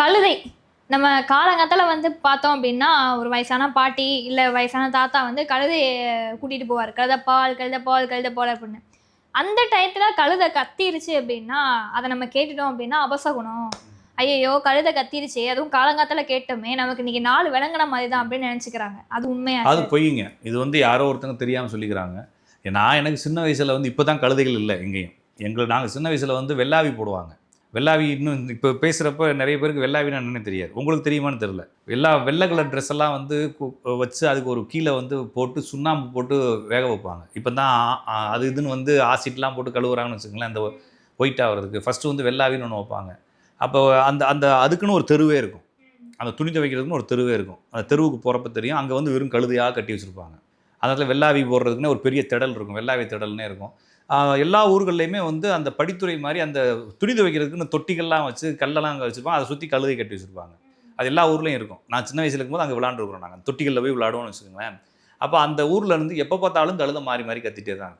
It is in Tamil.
கழுதை. நம்ம காலங்காத்தில் வந்து பார்த்தோம் அப்படின்னா ஒரு வயசான பாட்டி இல்லை வயசான தாத்தா வந்து கழுதையை கூட்டிகிட்டு போவார். கழுத பால் கழுத பால் கழுத பால் அப்படின்னு. அந்த டயத்தில் கழுதை கத்திருச்சு அப்படின்னா அதை நம்ம கேட்டுட்டோம் அப்படின்னா அபசகுணம். ஐயையோ கழுதை கத்திருச்சு. அதுவும் காலங்காத்தால கேட்டோமே நமக்கு இன்னைக்கு நாலு விளங்குன மாதிரி தான் அப்படின்னு நினச்சிக்கிறாங்க. அது உண்மையா அது? பொய்யுங்க இது வந்து யாரோ ஒருத்தங்க தெரியாமல் சொல்லிக்கிறாங்க. நான் எனக்கு சின்ன வயசில் வந்து இப்போ தான் கழுதைகள் இல்லை எங்கேயும். எங்களை நாங்கள் சின்ன வயசில் வந்து வெள்ளாவி போடுவாங்க. வெள்ளாவி இன்னும் இப்போ பேசுகிறப்ப நிறைய பேருக்கு வெள்ளாவினா என்னன்னு தெரியாது. உங்களுக்கு தெரியுமான்னு தெரில எல்லா வெள்ளை கலர் ட்ரெஸ் எல்லாம் வந்து வச்சு அதுக்கு ஒரு கீழே வந்து போட்டு சுண்ணாம்பு போட்டு வேக வைப்பாங்க. இப்போ தான் அது இதுன்னு வந்து ஆசிட்லாம் போட்டு கழுவுறாங்கன்னு வச்சுக்கோங்களேன். அந்த ஒயிட் ஆகிறதுக்கு. ஃபஸ்ட்டு வந்து வெள்ளாவின்னு ஒன்று வைப்பாங்க. அப்போ அந்த அந்த அதுக்குன்னு ஒரு தெருவே இருக்கும். அந்த துணி துவைக்கிறதுக்குன்னு ஒரு தெருவே இருக்கும். அந்த தெருவுக்கு போகிறப்ப தெரியும். அங்கே வந்து வெறும் கழுதையாக கட்டி வச்சுருப்பாங்க. அந்த வெள்ளாவி போடுறதுக்குன்னு ஒரு பெரிய திடல் இருக்கும் வெள்ளாவி திடல்னே இருக்கும். எல்லா ஊர்கள்லையுமே வந்து அந்த படித்துறை மாதிரி அந்த துணி துவைக்கிறதுக்குன்னு தொட்டிகள்லாம் வச்சு கல்லெல்லாம் அங்கே வச்சுருப்பாங்க. அதை சுற்றி கழுதை கட்டி வச்சுருப்பாங்க. அது எல்லா ஊர்லேயும் இருக்கும். நான் சின்ன வயசுல இருக்கும்போது அங்கே விளாண்டுருக்குறோம் நாங்கள் தொட்டிகளில் போய் விளாடுவோம்னு வச்சுக்கோங்களேன். அப்போ அந்த ஊரில் இருந்து எப்போ பார்த்தாலும் கழுதை மாறி மாறி கத்திட்டே தான் இருக்கும்.